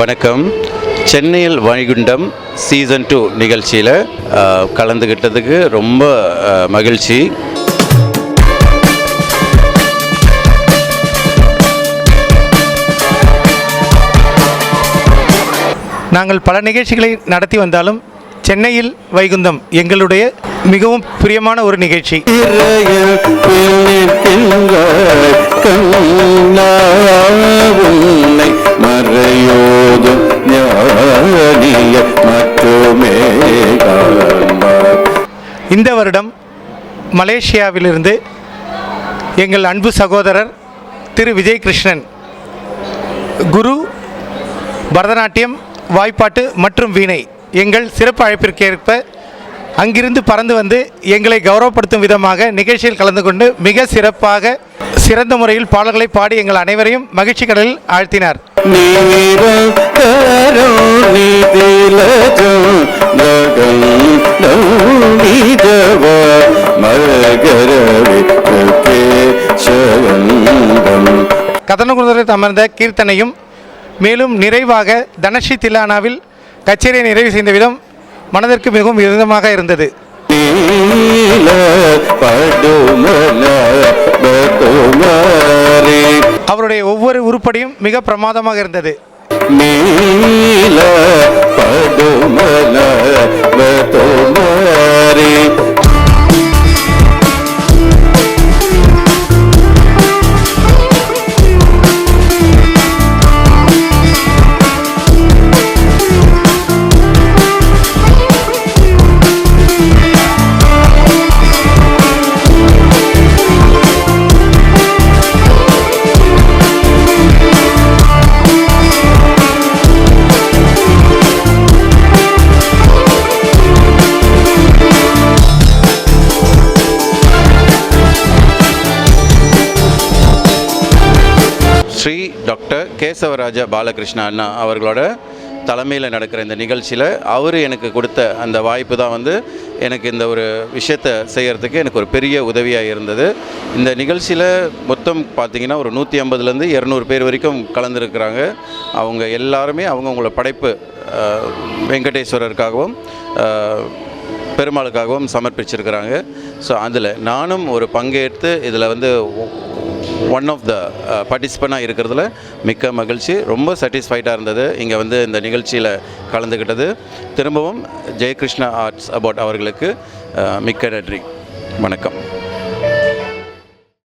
வணக்கம். சென்னையில் Vaikuntham season two நிகழ்ச்சியில் கலந்துக்கிட்டதுக்கு ரொம்ப மகிழ்ச்சி. நாங்கள் பல நிகழ்ச்சிகளை நடத்தி வந்தாலும் சென்னையில் வைகுந்தம் எங்களுடைய மிகவும் பிரியமான ஒரு நிகழ்ச்சி. இந்த வருடம் மலேசியாவிலிருந்து எங்கள் அன்பு சகோதரர் திரு விஜய் கிருஷ்ணன் குரு பரதநாட்டியம் வாய்ப்பாட்டு மற்றும் வீணை எங்கள் சிறப்பு அழைப்பிற்கேற்ப அங்கிருந்து பறந்து வந்து எங்களை கௌரவப்படுத்தும் விதமாக நிகழ்ச்சியில் கலந்து கொண்டு மிக சிறப்பாக சிறந்த முறையில் பாடல்களை பாடி எங்கள் அனைவரையும் மகிழ்ச்சி கடலில் ஆழ்த்தினார். கதனகுந்தரத்தில் அமர்ந்த கீர்த்தனையும் மேலும் நிறைவாக தனஷி தில்லானாவில் கச்சேரியை நிறைவு செய்த விதம் மனதிற்கு மிகவும் விதமாக இருந்தது. அவருடைய ஒவ்வொரு உருப்படியும் மிக பிரமாதமாக இருந்தது. நீல படுமல ஸ்ரீ டாக்டர் கேசவராஜா பாலகிருஷ்ண அண்ணா அவர்களோட தலைமையில் நடக்கிற இந்த நிகழ்ச்சியில் அவர் எனக்கு கொடுத்த அந்த வாய்ப்பு தான் வந்து எனக்கு இந்த ஒரு விஷயத்தை செய்கிறதுக்கு எனக்கு ஒரு பெரிய உதவியாக இருந்தது. இந்த நிகழ்ச்சியில் மொத்தம் பார்த்திங்கன்னா ஒரு நூற்றி ஐம்பதுலேருந்து இரநூறு பேர் வரைக்கும் கலந்துருக்கிறாங்க. அவங்க எல்லாருமே அவங்கவுங்கள படைப்பு வெங்கடேஸ்வரருக்காகவும் பெருமாளுக்காகவும் சமர்ப்பிச்சிருக்கிறாங்க. ஸோ அதில் நானும் ஒரு பங்கேற்று இதில் வந்து ஒன் ஆஃப் த பார்ட்டிசிபெண்ட்டாக இருக்கிறதுல மிக்க மகிழ்ச்சி. ரொம்ப சாட்டிஸ்ஃபைடாக இருந்தது. இங்கே வந்து இந்த நிகழ்ச்சியில் கலந்துக்கிட்டது திரும்பவும் ஜெயகிருஷ்ணா ஆர்ட்ஸ் அபவுட் அவர்களுக்கு uh, மிக்க நன்றி. வணக்கம்.